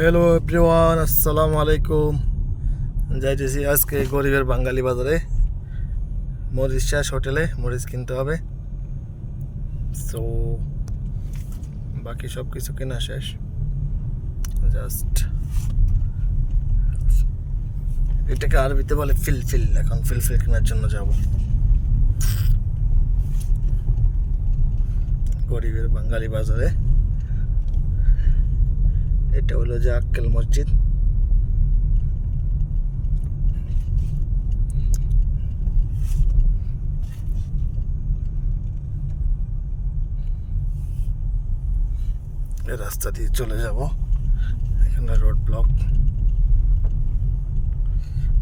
Hello everyone আসসালামু আলাইকুম যাইতেছি আজকে গরিবের বাঙালি বাজারে। মরিচ চাষ হোটেলে মরিচ কিনতে হবে। সো বাকি সব কিছু কেনা শেষ। জাস্ট এটাকে আরবিতে বলে ফিলফিল এখন ফিলফিল কেনার জন্য যাব। গরিবের বাঙালি বাজারে। এটা হলো যে আক্কেল মসজিদ। রাস্তা দিয়ে চলে যাব। এখানে রোড ব্লক।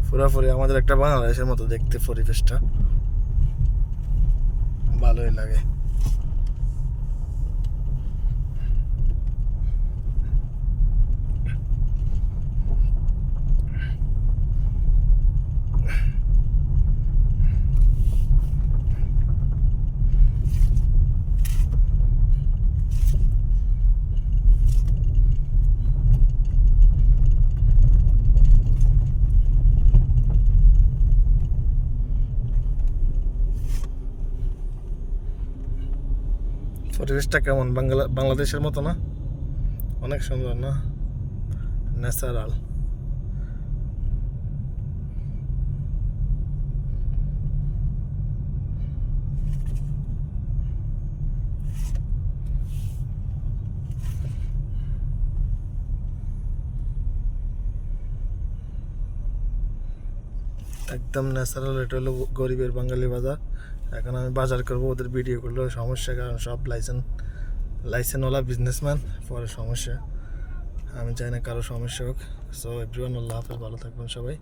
পুরাপুরি আমাদের একটা বাংলাদেশের মতো দেখতে পরিবেশটা। ভালোই লাগে। পরিবেশটা কেমন? বাংলা বাংলাদেশের মতো না? অনেক সুন্দর না? ন্যাচারাল। একদম ন্যাচারাল, এটা হলো গরিবের বাঙালি বাজার। এখন আমি বাজার করব, ওদের ভিডিও করলে সমস্যা, কারণ সব লাইসেন্স লাইসেন্সওয়ালা বিজনেসম্যান পরে সমস্যা। আমি চাই না কারও সমস্যা হোক। সো এভরিওয়ান আল্লাহ হাফেজ, ভালো থাকবেন সবাই।